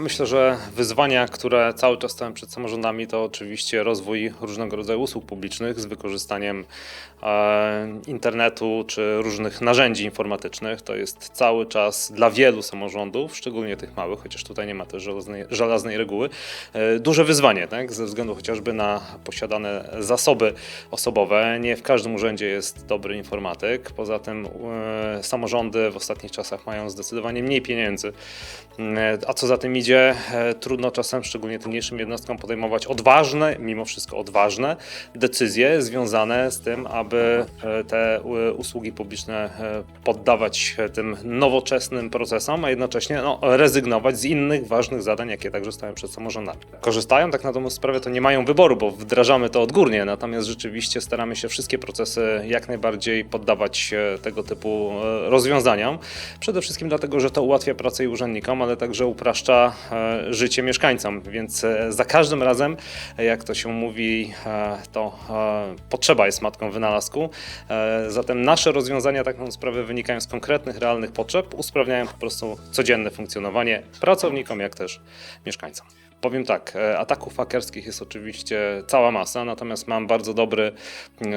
myślę, że wyzwania, które cały czas stoją przed samorządami, to oczywiście rozwój różnego rodzaju usług publicznych z wykorzystaniem e, internetu czy różnych narzędzi informatycznych. To jest cały czas dla wielu samorządów, szczególnie tych małych, chociaż tutaj nie ma też żelaznej, żelaznej reguły, e, duże wyzwanie, tak? ze względu chociażby na posiadane zasoby osobowe. Nie w każdym urzędzie jest dobry informatyk. Poza tym e, samorządy w ostatnich czasach mają zdecydowanie mniej pieniędzy. E, A co za tym idzie, e, trudno czasem, szczególnie tym mniejszym jednostkom, podejmować odważne, mimo wszystko odważne decyzje związane z tym, aby e, te usługi publiczne e, poddawać tym nowoczesnym procesom, a jednocześnie no, rezygnować z innych ważnych zadań, jakie także stoją przed samorządami. Korzystają, tak na dobrą sprawę, to nie mają wyboru, bo wdrażamy to odgórnie, natomiast rzeczywiście staramy się wszystkie procesy jak najbardziej poddawać tego typu rozwiązaniom. Przede wszystkim dlatego, że to ułatwia pracę i urzędnikom, ale także upraszcza e, życie mieszkańcom, więc e, za każdym razem, jak to się mówi, e, to potrzeba jest matką wynalazku. Zatem nasze rozwiązania tak dobrą sprawę wynikają z konkretnych, realnych potrzeb, usprawniają po prostu codzienne funkcjonowanie pracownikom, jak też mieszkańcom. Powiem tak, e, ataków hakerskich jest oczywiście cała masa, natomiast mam bardzo dobry,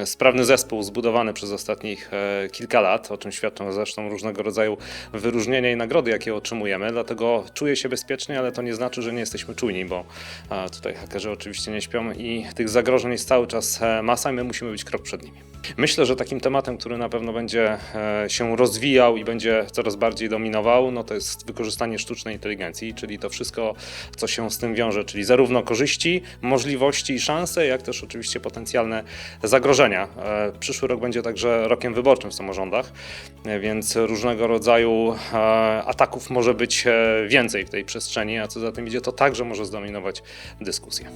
sprawny zespół zbudowany przez ostatnich e, kilka lat, o czym świadczą zresztą różnego rodzaju wyróżnienia i nagrody, jakie otrzymujemy. Dlatego czuję się bezpiecznie, ale to nie znaczy, że nie jesteśmy czujni, bo tutaj hakerzy oczywiście nie śpią i tych zagrożeń jest cały czas e, masa i my musimy być krok przed nimi. Myślę, że takim tematem, który na pewno będzie się rozwijał i będzie coraz bardziej dominował, no to jest wykorzystanie sztucznej inteligencji, czyli to wszystko, co się z tym wiąże, czyli zarówno korzyści, możliwości i szanse, jak też oczywiście potencjalne zagrożenia. E, Przyszły rok będzie także rokiem wyborczym w samorządach, e, więc różnego rodzaju e, ataków może być więcej w tej przestrzeni, a co za tym idzie, to także może zdominować dyskusję.